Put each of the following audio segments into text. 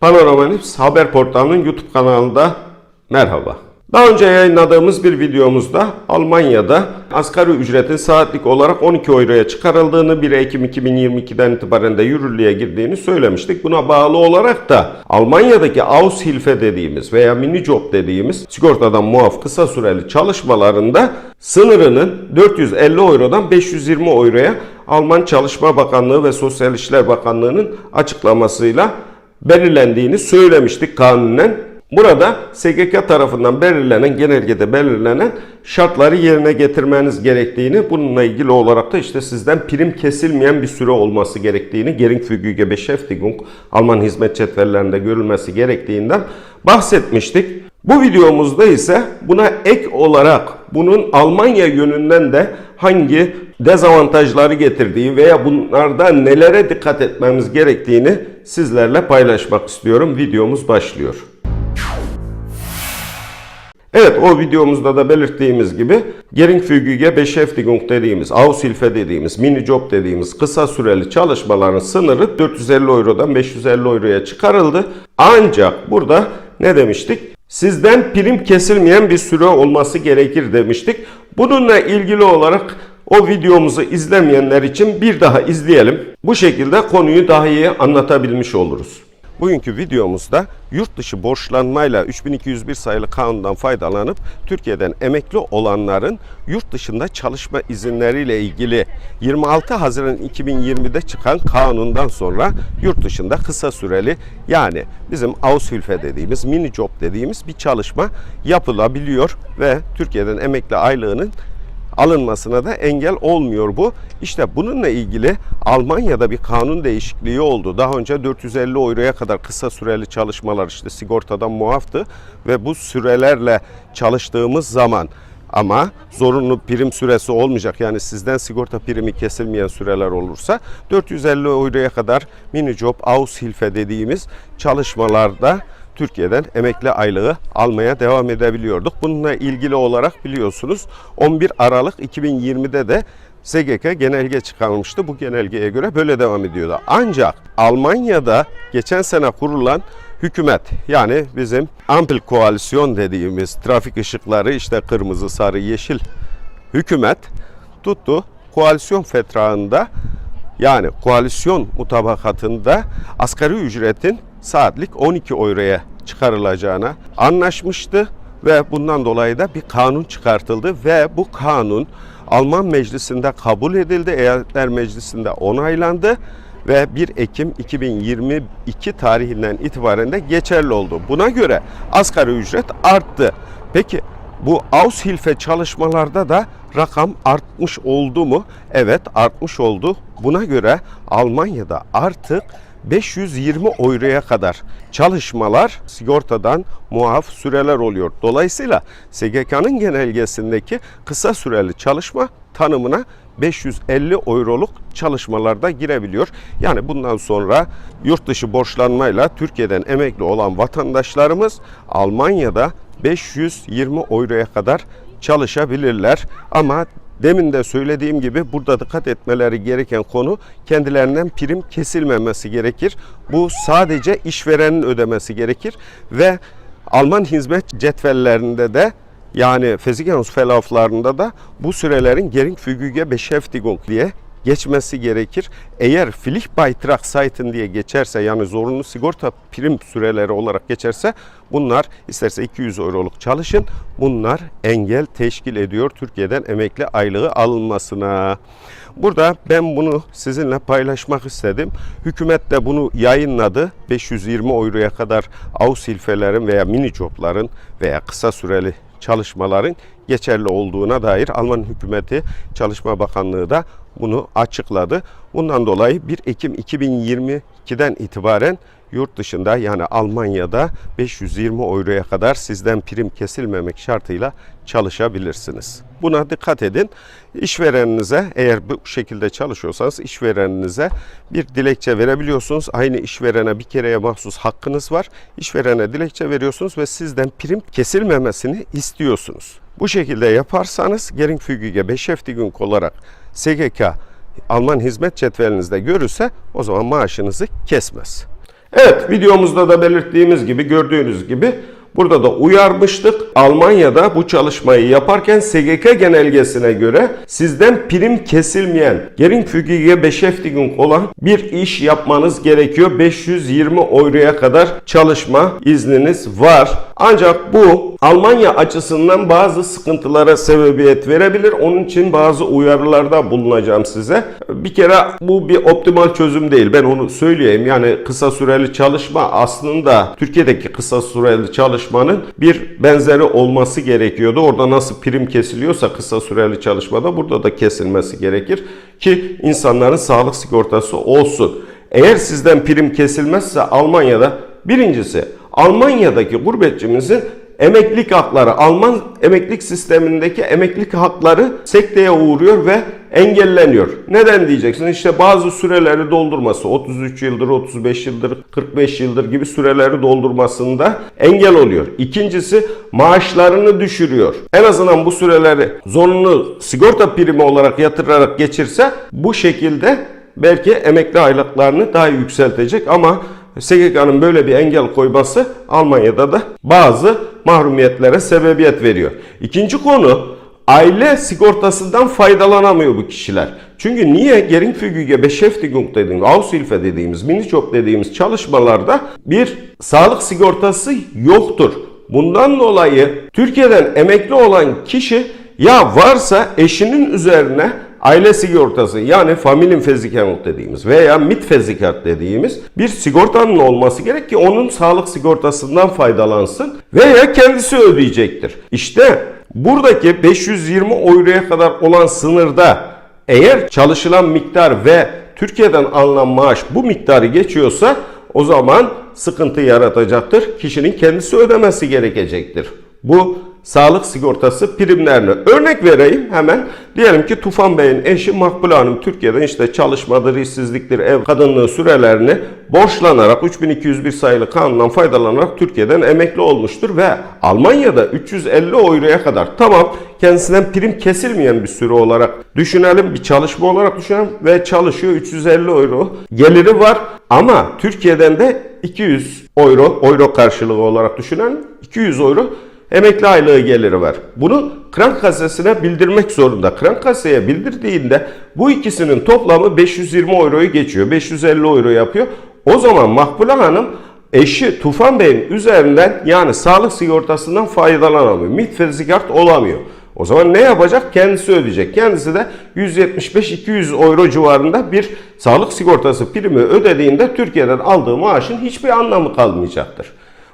Panorama News haber portalının YouTube kanalında merhaba. Daha önce yayınladığımız bir videomuzda Almanya'da asgari ücretin saatlik olarak 12 euroya çıkarıldığını 1 Ekim 2022'den itibaren de yürürlüğe girdiğini söylemiştik. Buna bağlı olarak da Almanya'daki Aushilfe dediğimiz veya mini job dediğimiz sigortadan muaf kısa süreli çalışmalarında sınırının 450 eurodan 520 euroya Alman Çalışma Bakanlığı ve Sosyal İşler Bakanlığı'nın açıklamasıyla belirlendiğini söylemiştik kanunen. Burada SGK tarafından belirlenen, genelgede belirlenen şartları yerine getirmeniz gerektiğini, bununla ilgili olarak da işte sizden prim kesilmeyen bir süre olması gerektiğini, geringfügige Beschäftigung, Alman hizmet cetvellerinde görülmesi gerektiğinden bahsetmiştik. Bu videomuzda ise buna ek olarak bunun Almanya yönünden de hangi dezavantajları getirdiği veya bunlarda nelere dikkat etmemiz gerektiğini sizlerle paylaşmak istiyorum. Videomuz başlıyor. Evet o videomuzda da belirttiğimiz gibi Geringfügige Beschäftigung dediğimiz, Aushilfe dediğimiz, mini job dediğimiz kısa süreli çalışmaların sınırı 450 eurodan 550 euroya çıkarıldı. Ancak burada ne demiştik? Sizden prim kesilmeyen bir süre olması gerekir demiştik. Bununla ilgili olarak o videomuzu izlemeyenler için bir daha izleyelim. Bu şekilde konuyu daha iyi anlatabilmiş oluruz. Bugünkü videomuzda yurt dışı borçlanmayla 3201 sayılı kanundan faydalanıp Türkiye'den emekli olanların yurt dışında çalışma izinleriyle ilgili 26 Haziran 2020'de çıkan kanundan sonra yurt dışında kısa süreli yani bizim Aushilfe dediğimiz mini job dediğimiz bir çalışma yapılabiliyor ve Türkiye'den emekli aylığının alınmasına da engel olmuyor bu. İşte bununla ilgili Almanya'da bir kanun değişikliği oldu. Daha önce 450 euroya kadar kısa süreli çalışmalar işte sigortadan muaftı ve bu sürelerle çalıştığımız zaman ama zorunlu prim süresi olmayacak. Yani sizden sigorta primi kesilmeyen süreler olursa 450 euroya kadar mini job, Aushilfe dediğimiz çalışmalarda Türkiye'den emekli aylığı almaya devam edebiliyorduk. Bununla ilgili olarak biliyorsunuz 11 Aralık 2020'de de SGK genelge çıkarmıştı. Bu genelgeye göre böyle devam ediyordu. Ancak Almanya'da geçen sene kurulan hükümet yani bizim ampel koalisyon dediğimiz trafik ışıkları işte kırmızı, sarı, yeşil hükümet tuttu koalisyon fetrağında yani koalisyon mutabakatında asgari ücretin saatlik 12 euroya çıkarılacağına anlaşmıştı ve bundan dolayı da bir kanun çıkartıldı ve bu kanun Alman Meclisi'nde kabul edildi, Eyaletler Meclisi'nde onaylandı ve 1 Ekim 2022 tarihinden itibaren de geçerli oldu. Buna göre asgari ücret arttı. Peki bu Aushilfe çalışmalarda da rakam artmış oldu mu? Evet artmış oldu. Buna göre Almanya'da artık 520 euroya kadar çalışmalar sigortadan muaf süreler oluyor. Dolayısıyla SGK'nın genelgesindeki kısa süreli çalışma tanımına 550 euroluk çalışmalarda girebiliyor. Yani bundan sonra yurt dışı borçlanmayla Türkiye'den emekli olan vatandaşlarımız Almanya'da 520 euroya kadar çalışabilirler. Ama demin de söylediğim gibi burada dikkat etmeleri gereken konu kendilerinden prim kesilmemesi gerekir. Bu sadece işverenin ödemesi gerekir ve Alman hizmet cetvellerinde de yani Versicherungsverlauflarında da bu sürelerin Geringfügige Beschäftigung diye geçmesi gerekir. Eğer Pflichtbeitrag Seiten diye geçerse yani zorunlu sigorta prim süreleri olarak geçerse bunlar isterse 200 euroluk çalışın. Bunlar engel teşkil ediyor Türkiye'den emekli aylığı alınmasına. Burada ben bunu sizinle paylaşmak istedim. Hükümet de bunu yayınladı. 520 euroya kadar Aushilfelerin veya mini jobların veya kısa süreli çalışmaların geçerli olduğuna dair Alman hükümeti Çalışma Bakanlığı da bunu açıkladı. Bundan dolayı 1 Ekim 2022'den itibaren yurt dışında yani Almanya'da 520 euroya kadar sizden prim kesilmemek şartıyla çalışabilirsiniz. Buna dikkat edin. İşvereninize eğer bu şekilde çalışıyorsanız işvereninize bir dilekçe verebiliyorsunuz. Aynı işverene bir kereye mahsus hakkınız var. İşverene dilekçe veriyorsunuz ve sizden prim kesilmemesini istiyorsunuz. Bu şekilde yaparsanız Geringfügige Beschäftigung olarak SGK Alman hizmet cetvelinizde görürse o zaman maaşınızı kesmez. Evet videomuzda da belirttiğimiz gibi gördüğünüz gibi Burada da uyarmıştık. Almanya'da bu çalışmayı yaparken SGK genelgesine göre sizden prim kesilmeyen Geringfügige Beschäftigung olan bir iş yapmanız gerekiyor. 520 euroya kadar çalışma izniniz var. Ancak bu Almanya açısından bazı sıkıntılara sebebiyet verebilir. Onun için bazı uyarılarda bulunacağım size. Bir kere bu bir optimal çözüm değil. Ben onu söyleyeyim. Yani kısa süreli çalışma aslında Türkiye'deki kısa süreli çalışmanın bir benzeri olması gerekiyordu. Orada nasıl prim kesiliyorsa kısa süreli çalışmada burada da kesilmesi gerekir ki insanların sağlık sigortası olsun. Eğer sizden prim kesilmezse Almanya'da birincisi Almanya'daki gurbetçimizin emeklilik hakları, Alman emeklilik sistemindeki emeklilik hakları sekteye uğruyor ve engelleniyor. Neden diyeceksin? İşte bazı süreleri doldurması, 33 yıldır, 35 yıldır, 45 yıldır gibi süreleri doldurmasında engel oluyor. İkincisi maaşlarını düşürüyor. En azından bu süreleri zorunlu sigorta primi olarak yatırarak geçirse bu şekilde belki emekli aylıklarını daha yükseltecek ama SGK'nın böyle bir engel koyması Almanya'da da bazı mahrumiyetlere sebebiyet veriyor. İkinci konu aile sigortasından faydalanamıyor bu kişiler. Çünkü niye Geringfügige Beschäftigung dediğimiz, Aushilfe dediğimiz, Minijob dediğimiz çalışmalarda bir sağlık sigortası yoktur. Bundan dolayı Türkiye'den emekli olan kişi ya varsa eşinin üzerine aile sigortası yani Familienversicherung dediğimiz veya Mitversichert dediğimiz bir sigortanın olması gerek ki onun sağlık sigortasından faydalansın veya kendisi ödeyecektir. İşte buradaki 520 euroya kadar olan sınırda eğer çalışılan miktar ve Türkiye'den alınan maaş bu miktarı geçiyorsa o zaman sıkıntı yaratacaktır. Kişinin kendisi ödemesi gerekecektir. Bu sağlık sigortası primlerini. Örnek vereyim hemen. Diyelim ki Tufan Bey'in eşi Makbule Hanım Türkiye'den işte çalışmadır, işsizliktir, ev kadınlığı sürelerini borçlanarak 3201 sayılı kanundan faydalanarak Türkiye'den emekli olmuştur ve Almanya'da 350 euroya kadar tamam kendisinden prim kesilmeyen bir süre olarak düşünelim, bir çalışma olarak düşünelim ve çalışıyor 350 euro geliri var ama Türkiye'den de 200 euro, euro karşılığı olarak düşünelim 200 euro emekli aylığı geliri var. Bunu krank kasesine bildirmek zorunda. Krank kaseye bildirdiğinde bu ikisinin toplamı 520 euroyu geçiyor. 550 euro yapıyor. O zaman Makbule Hanım eşi Tufan Bey'in üzerinden yani sağlık sigortasından faydalanamıyor. Mitversikart olamıyor. O zaman ne yapacak? Kendisi ödeyecek. Kendisi de 175-200 euro civarında bir sağlık sigortası primi ödediğinde Türkiye'den aldığı maaşın hiçbir anlamı kalmayacaktır.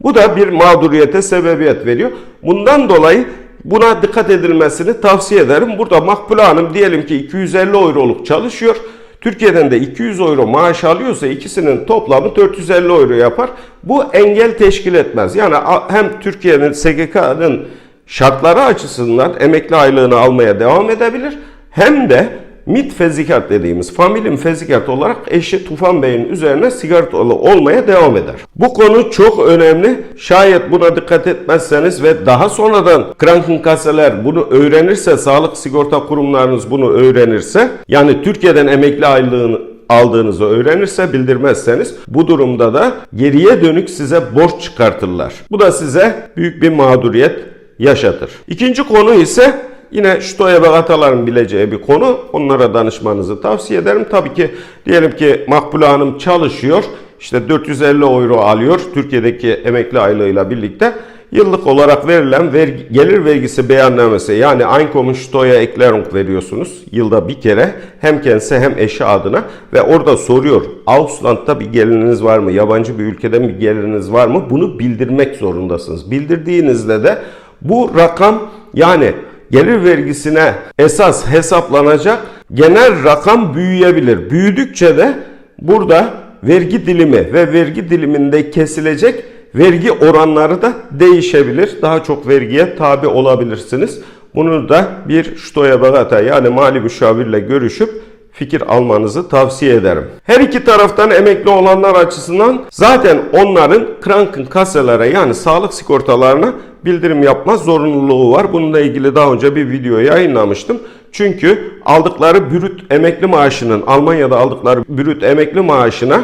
Bu da bir mağduriyete sebebiyet veriyor. Bundan dolayı buna dikkat edilmesini tavsiye ederim. Burada Makbule Hanım diyelim ki 250 euroluk çalışıyor. Türkiye'den de 200 euro maaş alıyorsa ikisinin toplamı 450 euro yapar. Bu engel teşkil etmez. Yani hem Türkiye'nin SGK'nın şartları açısından emekli aylığını almaya devam edebilir hem de MIT fezikat dediğimiz familin fezikat olarak eşi Tufan Bey'in üzerine sigortalı olmaya devam eder. Bu konu çok önemli. Şayet buna dikkat etmezseniz ve daha sonradan Krankenkasseler bunu öğrenirse, sağlık sigorta kurumlarınız bunu öğrenirse, yani Türkiye'den emekli aylığını aldığınızı öğrenirse bildirmezseniz bu durumda da geriye dönük size borç çıkartırlar. Bu da size büyük bir mağduriyet yaşatır. İkinci konu ise Yine Ştoya ve Atalar'ın bileceği bir konu. Onlara danışmanızı tavsiye ederim. Tabii ki diyelim ki Makbule Hanım çalışıyor. İşte 450 euro alıyor Türkiye'deki emekli aylığıyla birlikte. Yıllık olarak verilen vergi, gelir vergisi beyannamesi yani Einkommen Steuer Erklärung veriyorsunuz yılda bir kere hem kendisi hem eşi adına ve orada soruyor Ausland'da bir geliriniz var mı? Yabancı bir ülkeden bir geliriniz var mı? Bunu bildirmek zorundasınız. Bildirdiğinizde de bu rakam yani gelir vergisine esas hesaplanacak genel rakam büyüyebilir. Büyüdükçe de burada vergi dilimi ve vergi diliminde kesilecek vergi oranları da değişebilir. Daha çok vergiye tabi olabilirsiniz. Bunu da bir ştoya bagata yani mali müşavirle görüşüp fikir almanızı tavsiye ederim. Her iki taraftan emekli olanlar açısından zaten onların Kranken kaselere yani sağlık sigortalarına bildirim yapma zorunluluğu var. Bununla ilgili daha önce bir video yayınlamıştım. Çünkü aldıkları brüt emekli maaşının Almanya'da aldıkları brüt emekli maaşına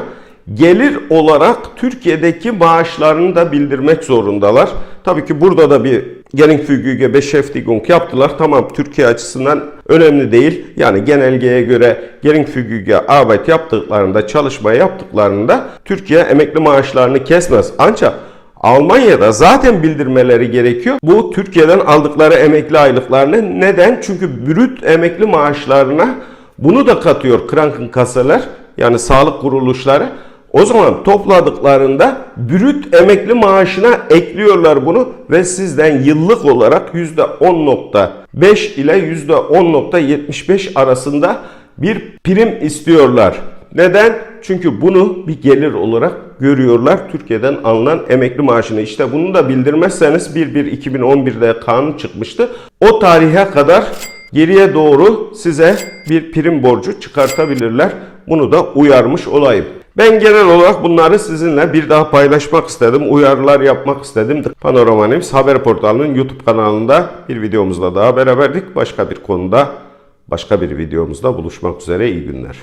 gelir olarak Türkiye'deki maaşlarını da bildirmek zorundalar. Tabii ki burada da bir Geringfügige Beschäftigung yaptılar. Tamam Türkiye açısından önemli değil. Yani genelgeye göre Geringfügige Arbeit yaptıklarında, çalışma yaptıklarında Türkiye emekli maaşlarını kesmez. Ancak Almanya'da zaten bildirmeleri gerekiyor. Bu Türkiye'den aldıkları emekli aylıklarını. Neden? Çünkü brüt emekli maaşlarına bunu da katıyor Krankenkasseler yani sağlık kuruluşları. O zaman topladıklarında brüt emekli maaşına ekliyorlar bunu ve sizden yıllık olarak %10.5 ile %10.75 arasında bir prim istiyorlar. Neden? Çünkü bunu bir gelir olarak görüyorlar Türkiye'den alınan emekli maaşını. İşte bunu da bildirmezseniz 1-1-2011'de kanun çıkmıştı. O tarihe kadar geriye doğru size bir prim borcu çıkartabilirler. Bunu da uyarmış olayım. Ben genel olarak bunları sizinle bir daha paylaşmak istedim. Uyarılar yapmak istedim. Panorama News haber portalının YouTube kanalında bir videomuzla daha beraberdik. Başka bir konuda, başka bir videomuzda buluşmak üzere. İyi günler.